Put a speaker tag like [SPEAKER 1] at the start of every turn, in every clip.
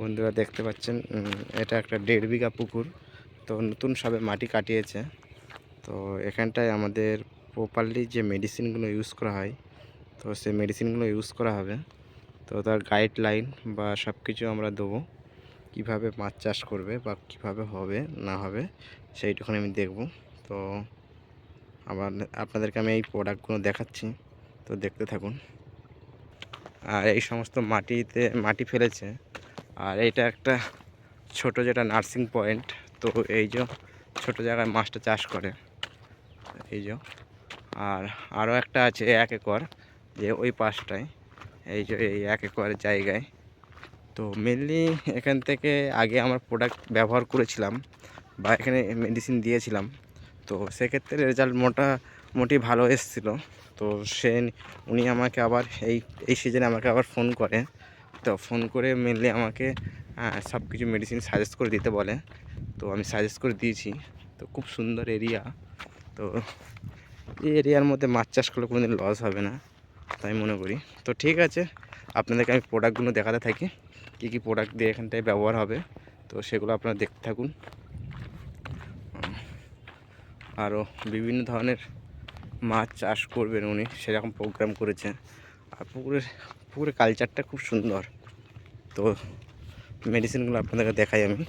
[SPEAKER 1] বন্ধুরা দেখতে পাচ্ছেন এটা একটা দেড় বিঘা পুকুর, তো নতুন সবে মাটি কাটিয়েছে। তো এখানটায় আমাদের প্রপারলি যে মেডিসিনগুলো ইউজ করা হয়, তো সেই মেডিসিনগুলো ইউজ করা হবে। তো তার গাইডলাইন বা সব কিছু আমরা দেবো, কীভাবে মাছ চাষ করবে বা কীভাবে হবে, না হবে সেইটুকুনি আমি দেখব। তো আবার আপনাদেরকে আমি এই প্রোডাক্টগুলো দেখাচ্ছি, তো দেখতে থাকুন। আর এই সমস্ত মাটিতে, মাটি ফেলেছে আর এটা একটা ছোট যেটা নার্সিং পয়েন্ট তো এই যে ছোট জায়গায় মাছটা চাষ করে। এই যে, আর আরও একটা আছে এক একর, যে ওই পাশটায়, এই যে এই এক একর জায়গায়। তো মেনলি এখান থেকে আগে আমার প্রোডাক্ট ব্যবহার করেছিলাম বা এখানে মেডিসিন দিয়েছিলাম। তো সেক্ষেত্রে রেজাল্ট মোটামুটি ভালো এসেছিল। তো সে, উনি আমাকে আবার এই এই সিজনে আমাকে আবার ফোন করে। তো ফোন করে মেনলি আমাকে সব কিছু মেডিসিন সাজেস্ট করে দিতে বলে। তো আমি সাজেস্ট করে দিয়েছি। তো খুব সুন্দর এরিয়া তো এই এরিয়ার মধ্যে মাছ চাষ করলে কোনো দিন লস হবে না, তাই মনে করি। তো ঠিক আছে, আপনাদেরকে আমি প্রোডাক্টগুলো দেখাতে থাকি, কী কী প্রোডাক্ট দিয়ে এখানটায় ব্যবহার হবে। তো সেগুলো আপনারা দেখতে থাকুন। আরও বিভিন্ন ধরনের মাছ চাষ করবেন উনি, সেরকম প্রোগ্রাম করেছে। আর পুকুরের পুকুরের কালচারটা খুব সুন্দর। তো মেডিসিনগুলো আপনাদেরকে দেখাই আমি।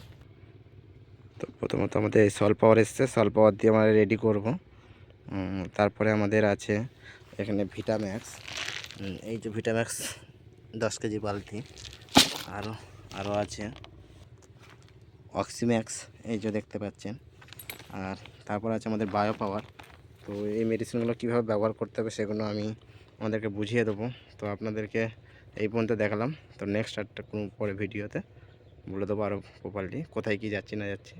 [SPEAKER 1] তো প্রথমত আমাদের সল পাওয়ার এসছে। সল পাওয়ার দিয়ে আমরা রেডি করব। তারপরে আমাদের আছে এখানে ভিটাম্যাক্স এই যে ভিটাম্যাক্স দশ কেজি বালতি। আরও আরও আছে। অক্সিম্যাক্স এই যে দেখতে পাচ্ছেন। আর তারপর আছে আমাদের বায়ো পাওয়ার তো এই মেডিসিনগুলো কীভাবে ব্যবহার করতে হবে সেগুলো আমি আমাদেরকে বুঝিয়ে দেবো। তো আপনাদেরকে এই পর্যন্ত দেখালাম। তো নেক্সট একটা কোনো পরে ভিডিওতে বলে দেবো আরও প্রপারলি কোথায় কি যাচ্ছি না যাচ্ছি।